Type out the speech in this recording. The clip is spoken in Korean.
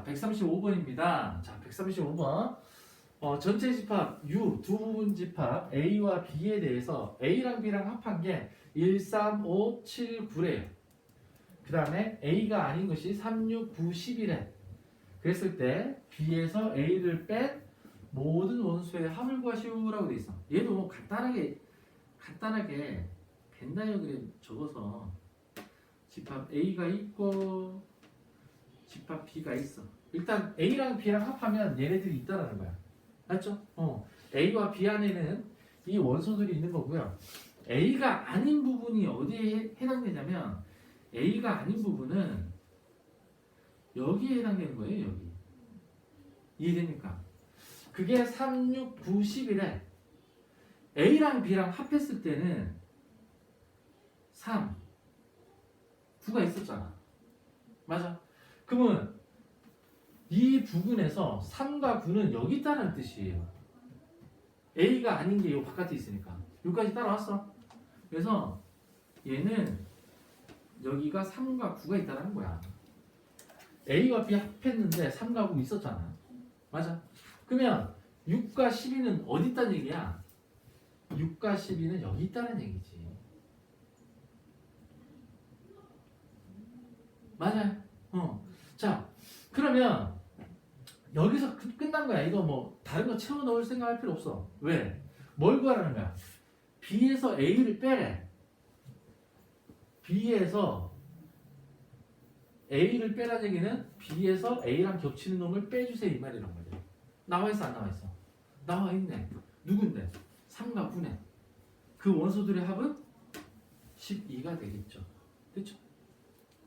자, 135번입니다. 자, 135번. 어, 전체 집합 U 두 부분 집합 A와 B에 대해서 A랑 B랑 합한 게 1, 3, 5, 7, 9래요. 그 다음에 A가 아닌 것이 3, 6, 9, 11에. 그랬을 때 B에서 A를 뺀 모든 원수의 합을 구하시오라고 돼 있어. 얘도 뭐 간단하게 간단하게 벤 다이어그램 적어서 집합 A가 있고 집합 B가 있어. 일단 A랑 B랑 합하면 얘네들이 있다라는 거야. 맞죠? 어. A와 B 안에는 이 원소들이 있는 거고요. A가 아닌 부분이 어디에 해- 해당되냐면 A가 아닌 부분은 여기에 해당되는 거예요, 여기. 이해됩니까? 그게 3, 6, 9, 11에 A랑 B랑 합했을 때는 3, 9가 있었잖아. 맞아. 그러면 이 부분에서 3과 9는 여기 있다는 뜻이에요. A가 아닌 게요 바깥에 있으니까. 여기까지 따라왔어. 그래서 얘는 여기가 3과 9가 있다는 거야. A와 B 합했는데 3과 9 있었잖아. 맞아. 그러면 6과 12는 어디 있다는 얘기야? 6과 12는 여기 있다는 얘기지. 맞아요. 어. 자, 그러면 여기서 끝- 끝난 거야. 이거 뭐 다른 거 채워 넣을 생각할 필요 없어. 왜? 뭘 구하라는 거야? B에서 A를 빼래. B에서 A를 빼라는 얘기는 B에서 A랑 겹치는 놈을 빼주세요 이 말이란 거죠. 나와 있어 안 나와 있어? 나와 있네. 누군데? 3과 9네. 그 원소들의 합은 12가 되겠죠. 됐죠?